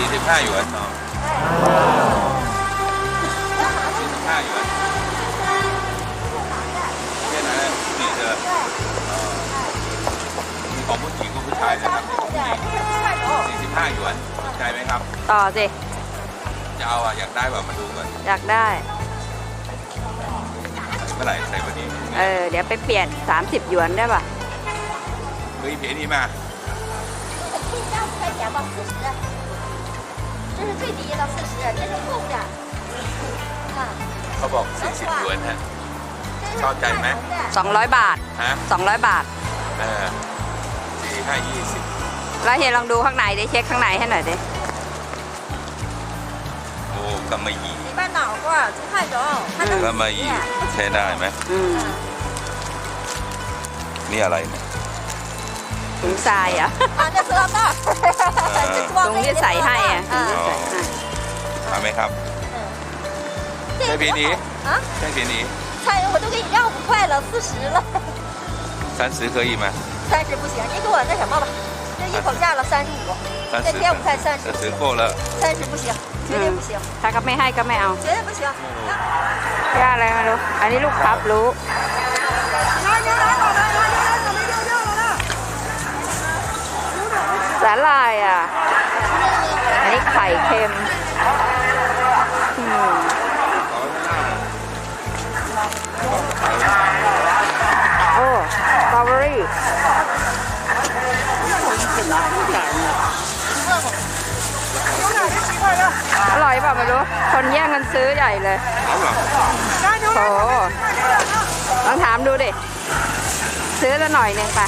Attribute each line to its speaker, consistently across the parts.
Speaker 1: ห้าหยวนเนาะสี่สิบห้าหยวนเนี่ยนะนี่เธอเอ่อมีของผู้หญิงกับผู้ชายนะครับนี่ของผู้หญิงสี่สิบห้าหยวนสนใจไหมครับ
Speaker 2: ต่อสิ
Speaker 1: จะเอาอะอยากได้แบบมาดูก่อน
Speaker 2: อยากได้
Speaker 1: เมื่อไหร่ใส่วันนี้
Speaker 2: เออ เดี๋ยวไปเปลี่ยน 30หยวนได้ป่ะ
Speaker 1: เฮ้ยเพียนี้มา
Speaker 3: 可以这样快点吧，四十，这是最低的四十，这是后边。看，
Speaker 1: เขาบอก 40หยวนฮะ
Speaker 3: 这是
Speaker 1: ชอบใจไหม
Speaker 2: 200 บาท
Speaker 1: ฮะ
Speaker 2: 200 บาท
Speaker 1: เออสี่ห้ายี่สิบ
Speaker 2: แล้วเฮียลองดูข้างในดิเช็คข้างในให้หน่อยดิ
Speaker 1: โอ้กำมะหยี่
Speaker 3: 里边脑瓜、猪汗肉，它都
Speaker 1: กำมะหยี่ใช้ได้ไหม
Speaker 2: อืม
Speaker 1: นี่อะไรเนี่ย
Speaker 2: ถุงทรายอ่ะ
Speaker 3: 啊，这塑料袋儿，这
Speaker 2: ถุ
Speaker 3: 装
Speaker 2: ง
Speaker 3: 的
Speaker 2: ที่ใส่ให้อ่ะถุงที่
Speaker 3: 啊。
Speaker 2: ใส่ให้
Speaker 1: เอาไหมครับ
Speaker 3: 这
Speaker 1: ใช่
Speaker 3: 个
Speaker 1: พีนี้
Speaker 3: 啊，
Speaker 1: ใช่พีนี้
Speaker 3: 菜我都给你让五块了，四十了，
Speaker 1: สามสิบ可以吗
Speaker 3: 三十不行，你给我那什么吧，这一口价了三十五，
Speaker 1: 三十
Speaker 3: 再添五块三十
Speaker 1: 这，只够了
Speaker 3: 三十不行，绝对不行，
Speaker 2: ถ้าก็ไม่ให้ก็ไม่เอา
Speaker 3: 绝对不行。
Speaker 2: ย่าอะไรไมารู้ อันนี้ลูกครับรู้ าลายอะ อันนี้ไข่เค็มอืมโอ้สตรอเบอรี่อร่อยเปล่าไม่รู้ คนแย่งกันซื้อใหญ่เลย
Speaker 1: เอาเหรอ
Speaker 2: โอ้ลองถามดูดิ ซื้อละหน่อยหนึ่งไป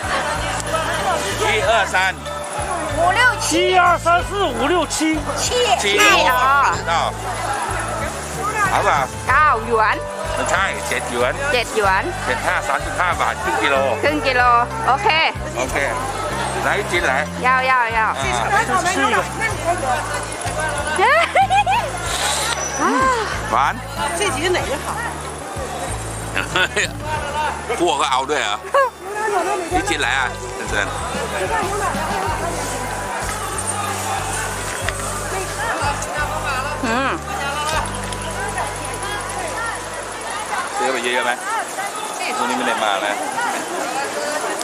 Speaker 1: 一二三
Speaker 3: 五六七
Speaker 4: 七二三四五六七，
Speaker 3: 七
Speaker 1: 七
Speaker 2: ใช่เหรอ
Speaker 1: 知道เอาเปล่า
Speaker 2: เก้าหยวน
Speaker 1: ไม่ใช่เจ็ดหยวน
Speaker 2: เจ็ดหยวน
Speaker 1: เจ็ดห้าสามสิบห้าบาทครึ่งกิโล
Speaker 2: ครึ่งกิโล โอเค
Speaker 1: โอเคไหนกินไหน
Speaker 2: ยาวยาวยาว
Speaker 1: อ่า
Speaker 4: 吃一个。
Speaker 1: หวาน
Speaker 5: 这几个哪个好？
Speaker 1: พวกก็เอาด้วยเหรอนี่กินอะไรอ่ะเพื่อน
Speaker 2: อืม
Speaker 1: ๆซื้อไปเยอะๆไหมพวกนี้ไม่ได้มานะ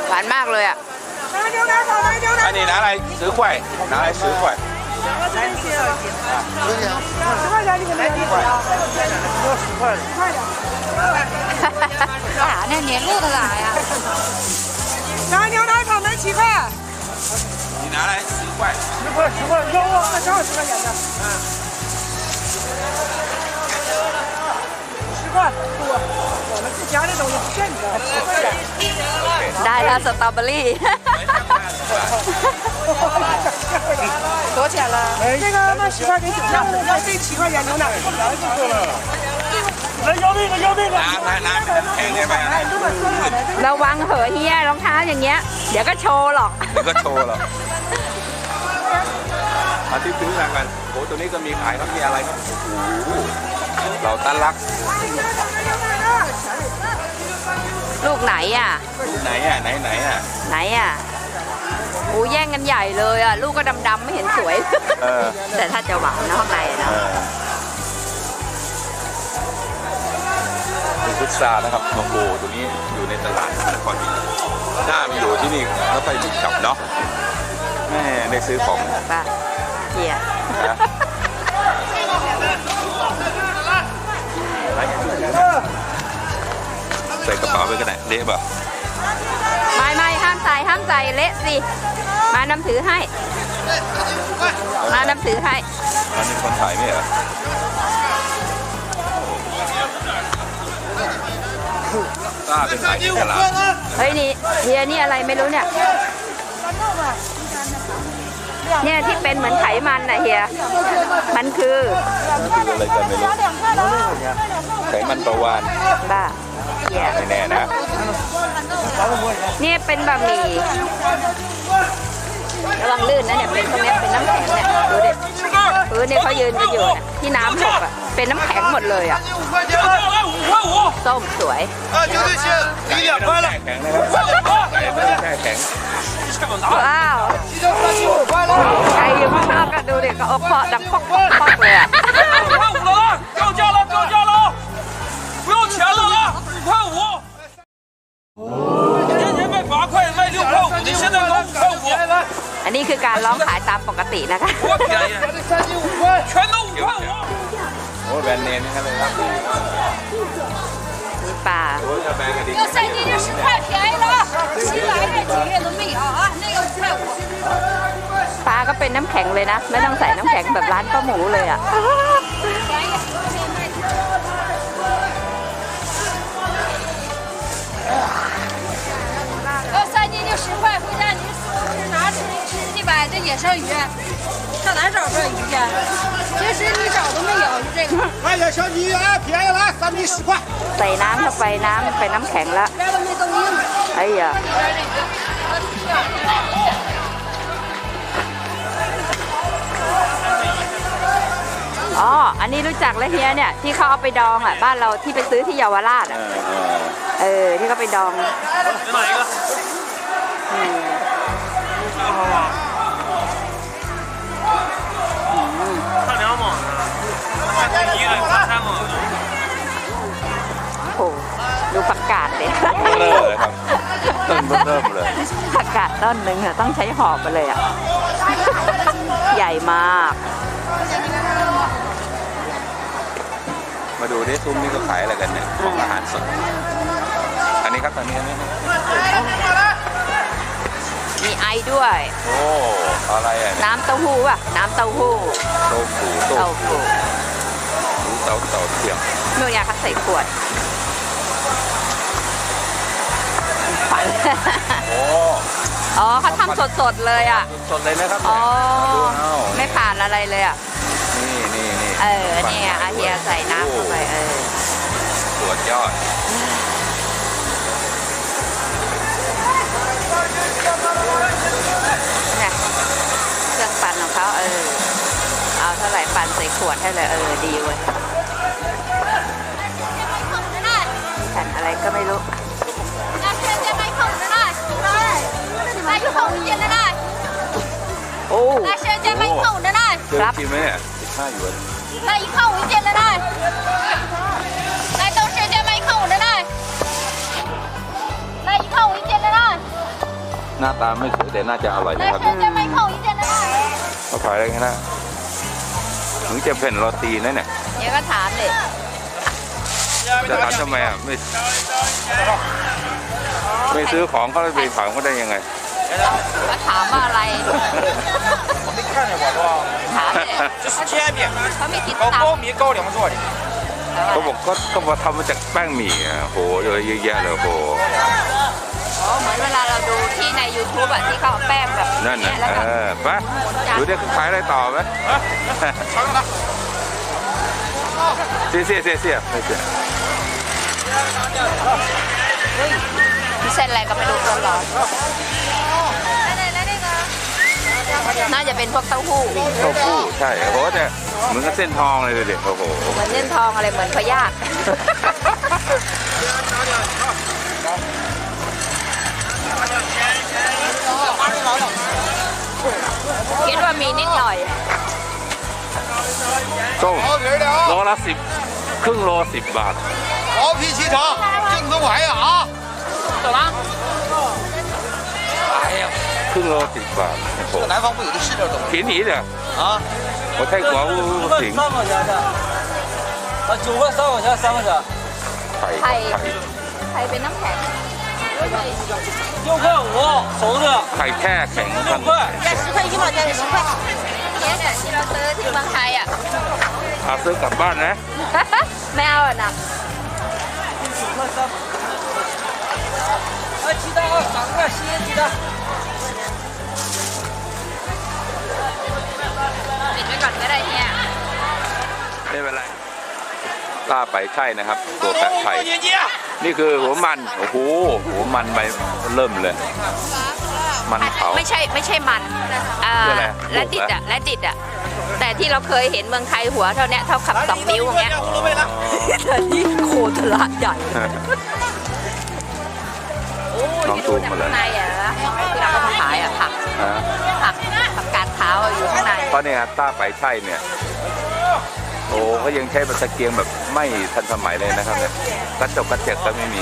Speaker 2: หวานมากเลยอ่ะ
Speaker 1: อันนี้นะอะไรซื้อกล้วยนะอะไรซื้อกล้วย
Speaker 3: 啥呢？年路的咋呀？
Speaker 5: 拿牛奶草莓七块。
Speaker 1: 你拿来十块。
Speaker 4: 十块十块，要
Speaker 5: 我再上十块钱的。嗯。十块多，我们自家的都是现的。
Speaker 2: 那是 double。
Speaker 5: 多少钱了？这个卖十块给九块，要这七块钱牛奶。
Speaker 2: ระวังเหอะเฮียรองเท้าอย่างเงี้ย เดี๋ยวก็โชว์หรอก
Speaker 1: เดี๋ยวก็โชว์หรอกมาที่ซื้อมากันโอ้ตัวนี้ก็มีขายครับมีอะไรครับโอ้โหเราตั้นรัก
Speaker 2: ลูกไหนอะ ลูก
Speaker 1: ไหนอะไหนไหนอะ
Speaker 2: ไหนอะโอ้แย่งกันใหญ่เลยอะ ลูกก็ดำๆไม่เห็นสวย แต่ถ้าจะหวังนะข้างใน
Speaker 1: เอ
Speaker 2: นะ
Speaker 1: เป็นพุทรานะครับโอ้โหตัวนี้อยู่ในตลาดนครพิงหน้ามีอยู่ที่นี่แล้วไปบุกจับเนาะแม่ได้ซื้อของ
Speaker 2: ป่ะเฮีย
Speaker 1: นะไปใส่กระเป๋าไปกันไหนเละป่ะ
Speaker 2: ไม่ไม่ห้ามใส่ห้ามใส่เละสิ มาน้ำถือให้ มาน้ำถือให้
Speaker 1: อันนี้คนถ่ายไม่เหรอ ก็เป็นขายที่ตลาด
Speaker 2: เฮ้ยนี่เฮียนี่อะไรไม่รู้เนี่ย
Speaker 3: 两
Speaker 2: เนี่ยที่เป็นเหมือนไขมันนะเฮีย มันคือ
Speaker 1: คืออะไรกันไม่รู้ไขมันประวาน
Speaker 2: บ้าเฮีย
Speaker 1: ไม่แน่นะ
Speaker 2: เนี่ยเป็นบะหมี่ระวังลื่นนะเนี่ยเป็นพวกเนี้ยเป็นน้ำแข็งเนี่ยดูดิพื้น เนี่ยเขายืนกันอยู่ที่น้ำตกอะเป็นน้ำแข็งหมดเลยอะส้มสวยว้าวใครอยู่ข้างนอกก็ดูเด็กก็อกเคาะดังปอกปอกเลยอะ อันนี้คือการร้องขายตามปกตินะคะ
Speaker 6: 多便宜！全都五块五。
Speaker 1: โอ้แบรนด์เนมนี่ครับเลยครับ
Speaker 2: มีปลา
Speaker 1: โอ้ยกาแฟกระดิ่ง
Speaker 3: 这三斤就十块，便宜了啊！新来的几个月都没有啊，那个五块五。
Speaker 2: ปลาก็เป็นน้ำแข็งเลยนะ ไม่ต้องใส่น้ำแข็งแบบร้านป้าหมูเลยอ่ะ
Speaker 3: 要 吃一百这野生鱼，上哪找这鱼去？其实你找都没有，就这个，
Speaker 7: 快点，小鸡啊，便宜了，三斤十块。
Speaker 2: ใส่น้ำเข้าไปน้ำเป็นน้ำแข็งแล้ว
Speaker 3: 这都没动硬。
Speaker 2: ไอ้เหี้ยอ๋อ อันนี้รู้จักแล้วเฮียเนี่ย ที่เขาเอาไปดองอ่ะ บ้านเราที่ไปซื้อที่เยาวราช
Speaker 1: เอ
Speaker 2: อ่ะ
Speaker 1: อเออ
Speaker 2: เออ ที่เขาไปดอง
Speaker 6: 选哪一个？
Speaker 2: อืม
Speaker 6: โอ้
Speaker 2: โหดูประกาศเลย
Speaker 1: เริ่มเลยครับต้นเริ่มเลย
Speaker 2: ประกาศต้นหนึ่งอะต้องใช้หอบไปเลยอะใหญ่มาก
Speaker 1: มาดูดิซุ้มนี่ก็ขายอะไรกันเนี่ยของอาหารสดอันนี้ครับตอนนี้อันนี้
Speaker 2: มีไอด้วย
Speaker 1: โอ้อะไรอะน้ำ
Speaker 2: เต้าหู้ป่ะ น้ำเต้าหู้
Speaker 1: เต้าหู้
Speaker 2: เต้าหู้
Speaker 1: หรือเตาเตียม
Speaker 2: เมื่อยาคัดใส่ขวดฝัน
Speaker 1: โอ้
Speaker 2: อ๋อเขาทำสดๆเลยอะ
Speaker 1: สดเลยนะครับ
Speaker 2: อ๋อ ไม่ผ่านอะไรเลยอะ
Speaker 1: นี่นี่นี่
Speaker 2: เออ เนี่ยอาเฮียใส่น้ำเข้าไปเออ
Speaker 1: สวดยอด
Speaker 2: เนี่ยเครื่องปั่นของเขาเออ เอาเท่าไหร่ปั่นใส่ขวดให้เลย เออ ดีเว้ย อะไรก็ไม่รู้
Speaker 3: 那现在卖空着呢，卖空着呢，
Speaker 2: โอ้
Speaker 3: 那现在卖空着呢，
Speaker 1: เจอกินไหมเนี่ยสิบห้าหยวน
Speaker 3: 那一块五一斤了呢，那都是现在卖空着呢，那一块五一斤了呢，
Speaker 1: หน้าตาไม่สวยแต่น่าจะอร่อย
Speaker 3: 那
Speaker 1: นะครับ
Speaker 3: 现在卖空一斤了呢。
Speaker 1: เขาขายอะไรกันนะถึงจะเป็นโรตีนะเนี่ย
Speaker 2: เนี่ยก็ถามเลย
Speaker 1: จะถามทำไมอะไม่ไม่ซื้อของเขาไปถามเขาได้ยังไง
Speaker 2: มาถามว่าอะไรถามเนี่ยเขามีกิ
Speaker 6: จกรรม
Speaker 1: เขาบอกก็ก็มาทำมาจากแป้งหมี่อะโหเยอะแยะเลยโห
Speaker 2: อ๋อเหมือนเวลาเราดูที่ใน YouTube อะที่เขาเอาแป้งแบบ
Speaker 1: นั่น
Speaker 2: น่ะ
Speaker 1: เออไปดูได้ขายอะไรต่อไหมเสียเสียเสียเสีย เส้
Speaker 2: นอะไรก็ไม่รู้ตัรอนน่าจะเป็นพวกเต้าหู้
Speaker 1: เต้าหู้ใช่เพราะว่าจะเหมือนกับเส้นทองเลยเด็กโอ้โห
Speaker 2: เหมือนเส้นทองอะไรเหมือนพยาธิคิดว่ามีนิดหน่อย
Speaker 1: ส้มโลละสิบครึ่งโลสิบบาท
Speaker 7: 毛皮起床正宗玩意啊。
Speaker 6: 走了啊。
Speaker 7: 哎呀。
Speaker 1: 这个我得办这
Speaker 7: 南方不有的是这种给
Speaker 1: 你一点。
Speaker 7: 啊？
Speaker 1: 我太可恶了
Speaker 6: 三块钱的啊九块三毛钱三块钱。
Speaker 2: 嗨海边那么便宜。
Speaker 6: 六块五
Speaker 1: 猴子海太平
Speaker 6: 六块。
Speaker 3: 加十块一毛钱的十块。
Speaker 2: 钱的地方开呀。他说怎么办呢没有了呢。慢
Speaker 1: 烧。啊，鸡蛋啊，三块新鲜鸡蛋。ติด
Speaker 2: ไว้ก่อน
Speaker 6: ก็ได้เนี่ย ไม่เป็นไร
Speaker 1: ลาไปไข่นะครับ ตัวแปะไข่นี่คือหัวมันโอ้โหหัวมันไปเริ่มเลย มันเขา
Speaker 2: ไม่ใช่ไม่ใช่มันอ่
Speaker 1: อ
Speaker 2: และติดอะและติดอะ แต่ที่เราเคยเห็นเมืองไทยหัวเท่าเนี้ยเท่าขับสองนิ้วอย่างเงี้ยแต่นี่โคตรละใหญ่โอ้ย
Speaker 1: ลอง
Speaker 2: ที่
Speaker 1: ซู
Speaker 2: ดู
Speaker 1: ม
Speaker 2: จาก
Speaker 1: มาเลย
Speaker 2: ข้างในอะนะที่เราเอามาขายอะผัก
Speaker 1: ฮะ
Speaker 2: ผักผักกาดขาวอะอยู่ข้างใน
Speaker 1: เพราะเนี่ยต้าไปใช่เนี่ยโอ้ก็ยังใช้ตะเกียงแบบไม่ทันสมัยเลยนะครับเนี่ยกระจกกระเจกก็ไม่มี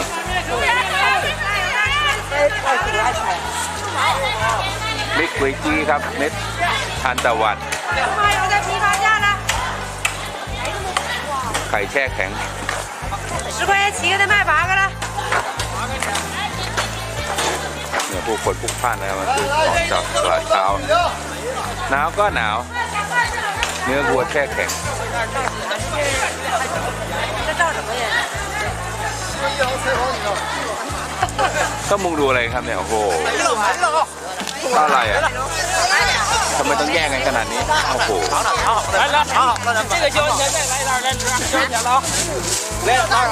Speaker 1: มิกกุยจี้ครับเม็ดทานตะวัน ไข่แช่แข็ง
Speaker 5: 十块钱七个，得买八个了。
Speaker 1: เนี่ยผู้คนพลุกพล่านนะครับมันคือของจากตลาดเช้า หนาวก็หนาว เนื้อวัวแช่แข็ง ก็มุงดูอะไรครับเนี่ย โอ้โหอะไรอ่ะ ทำไมต้องแย่งกันขนาดนี้ โอ้โห
Speaker 6: 来来，好，这个交钱再来一袋，来吃，交钱了啊！来了多少？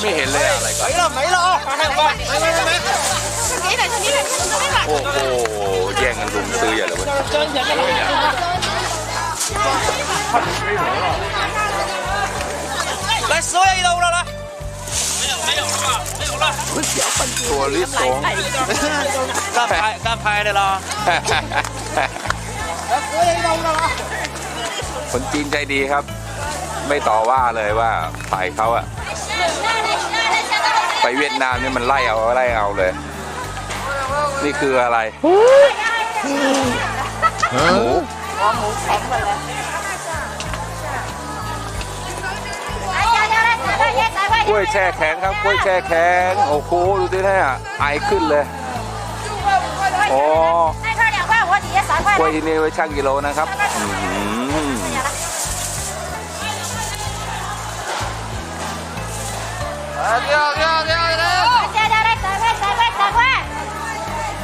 Speaker 1: ไม่เห็นเลยอะไรก่อน
Speaker 7: 没了没了啊！
Speaker 6: 还有吗？
Speaker 7: 没没没没。
Speaker 1: โอ้โห แย่งกันรุมซื้ออย่าเลยเว้ย
Speaker 6: 交钱再来一袋。来十块钱一袋五了来。没有没有是吧？没有了。
Speaker 1: ตัวลิสง
Speaker 6: 干拍干拍的了。
Speaker 1: คนจีนใจดีครับ ไม่ต่อว่าเลยว่าฝ่ายเขาอะไปเวียดนามเนี่ยมันไล่เอาไล่เอาเลย นี่คืออะไรหมู
Speaker 2: หัวหมูแข็งหมดเลย
Speaker 1: กล้วยแช่แข็งครับกล้วยแช่แข็งโอ้โหดูสิเนี่ยไอขึ้นเลยอ๋อ กล้วยที่นี่ไว้ช่างกิโลนะครับอื้อหือ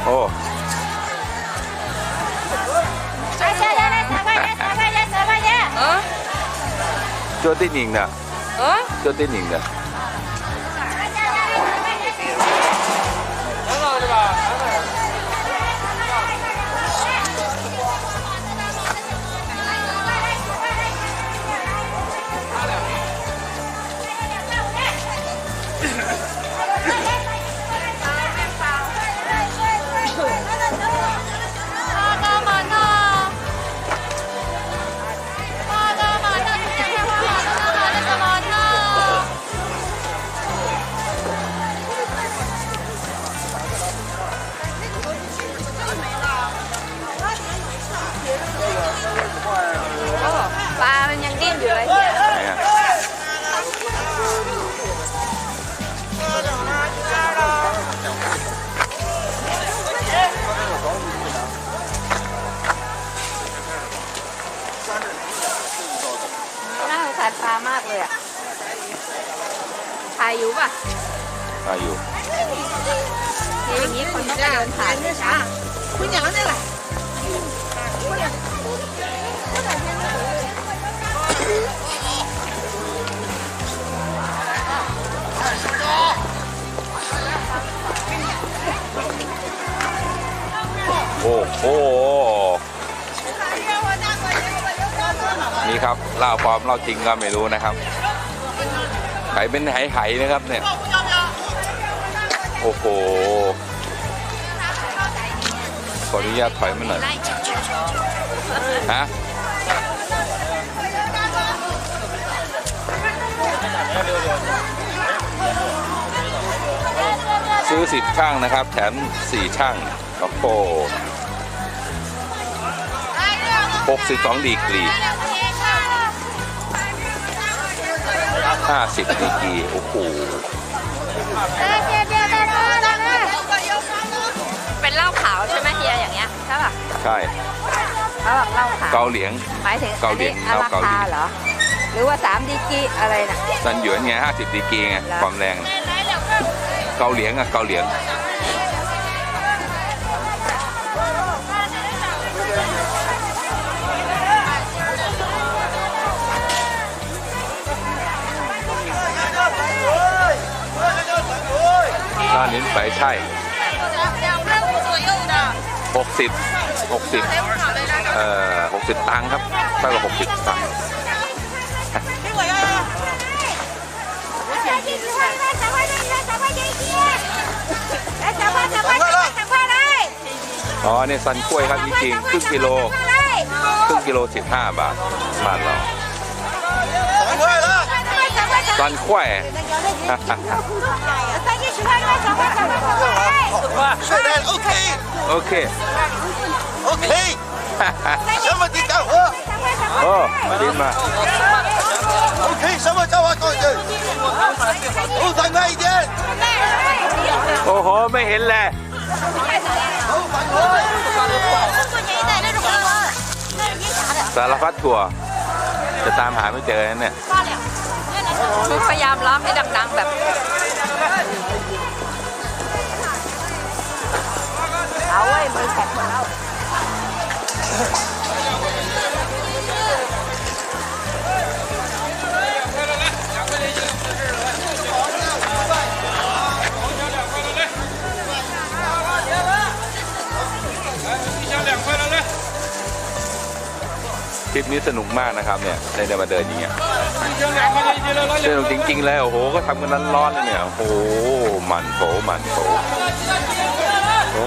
Speaker 1: โอ้ตัวที่หนิงน่ะตัา
Speaker 2: ยปลามากเลยอะถ่ายอยู่ป่ะ
Speaker 1: ถ่ายอยู่
Speaker 2: เดี๋ยอย่างนี้คนก็จะเดินผ่านเลยค่ะคุณอย่า
Speaker 5: งนั้นเลย
Speaker 1: โอ้โห นี่ครับเล้าปลอมเล้าจริงก็ไม่รู้นะครับไหเป็นไหๆนะครับเนี่ยโอ้โหขออนุญาตถอยมาหน่อยฮะซื้อสิบช่างนะครับ แถมสี่ช่างโอ้โหหกสิบสองดีกรี ห้าสิบดีกรีโอ้โห
Speaker 2: เป็นเหล้าขาวใช่ไหมเฮียอย่างเงี้ยใช่ป่ะ
Speaker 1: ใช่
Speaker 2: เขาบอกเหล้าขาว
Speaker 1: เกาเหลียง
Speaker 2: หมายถึง
Speaker 1: เกาหลี
Speaker 2: อันนี้
Speaker 1: เหล้า
Speaker 2: รา
Speaker 1: เกาหลี
Speaker 2: คาเหรอหรือว่าสามดีกรีอะไรน่ะ
Speaker 1: ซันหยวนไงห้าสิบดีกรีไงความแรง เกาเหลียงอะเกาเหลียง ร้านนี้ไใช่หกสิบหกสิบเอ่อหกสิบตังค์ครับไม่กว่าหกสิบตังค์อ๋อเนี่ยสันกล้วยครับจริงๆครึ่งกิโลครึ่งกิโลสิบห้าบาทบาทเราสันกล้วย Sudan, okay. Okay. Okay. Somebody go. Oh, Lima. Okay, somebody go. Oh,
Speaker 7: thằng này đi.
Speaker 1: Oh, mày hiểu là. Sao phát thua? จะตามหาไม่เจอเนี่ย
Speaker 2: พยายามร้องให้ดังๆแบบ เอาเว้ยมือแข็งหมดแล้ว
Speaker 1: ทริปนี้สนุกมากนะครับเนี่ยได้มาเดินอย่างเงี้ยสนุกจริง ๆ แล้วโอ้โหก็ทำกันร้อนๆเลยเนี่ยโอ้โหมันโผมันโผโอ้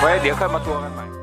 Speaker 1: ไว้เดี๋ยวค่อยมาทัวร์กันใหม่